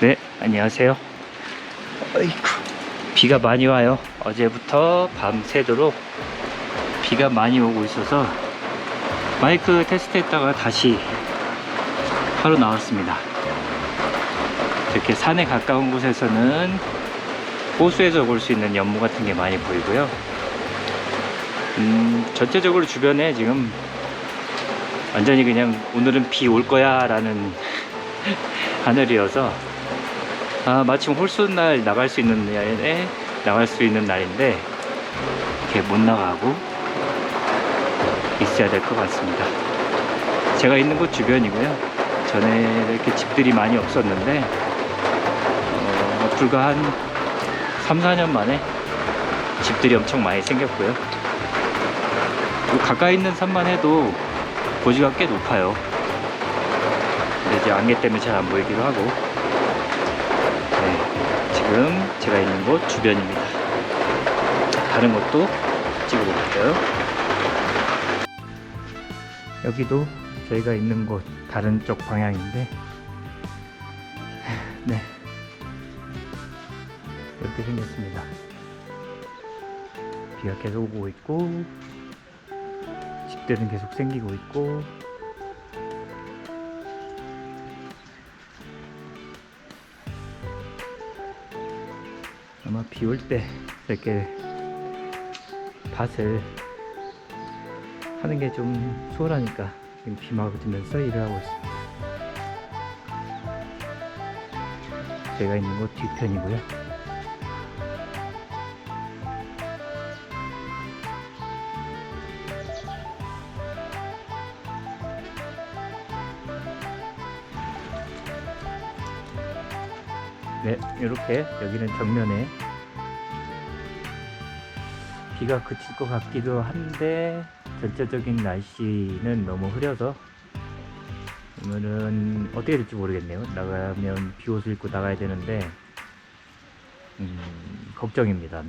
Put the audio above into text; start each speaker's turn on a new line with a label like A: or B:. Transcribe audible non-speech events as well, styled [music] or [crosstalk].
A: 네, 안녕하세요. 어이구, 비가 많이 와요. 어제부터 밤새도록 비가 많이 오고 있어서 마이크 테스트 했다가 다시 하러 나왔습니다. 이렇게 산에 가까운 곳에서는 호수에서 볼 수 있는 연무 같은 게 많이 보이고요. 음, 전체적으로 주변에 지금 완전히 그냥 오늘은 비 올 거야 라는 [laughs] 하늘이어서 아, 마침 홀수날 나갈 수 있는 날에 나갈 수 있는 날인데 이렇게 못 나가고 있어야 될 것 같습니다. 제가 있는 곳 주변이고요. 전에 이렇게 집들이 많이 없었는데 어, 불과 한 3, 4년 만에 집들이 엄청 많이 생겼고요. 그리고 가까이 있는 산만 해도 고지가 꽤 높아요. 근데 이제 안개 때문에 잘 안 보이기도 하고 네, 지금 제가 있는 곳 주변입니다. 다른 곳도 찍어볼게요. 여기도 저희가 있는 곳 다른 쪽 방향인데 네 이렇게 생겼습니다. 비가 계속 오고 있고 집들은 계속 생기고 있고 아마 비 올 때 이렇게 밭을 하는 게 좀 수월하니까 비 막으면서 일을 하고 있습니다. 제가 있는 곳 뒤편이고요. 네, 이렇게 여기는 정면에 비가 그칠 것 같기도 한데 전체적인 날씨는 너무 흐려서 오늘은 어떻게 될지 모르겠네요. 나가면 비 옷을 입고 나가야 되는데 음, 걱정입니다.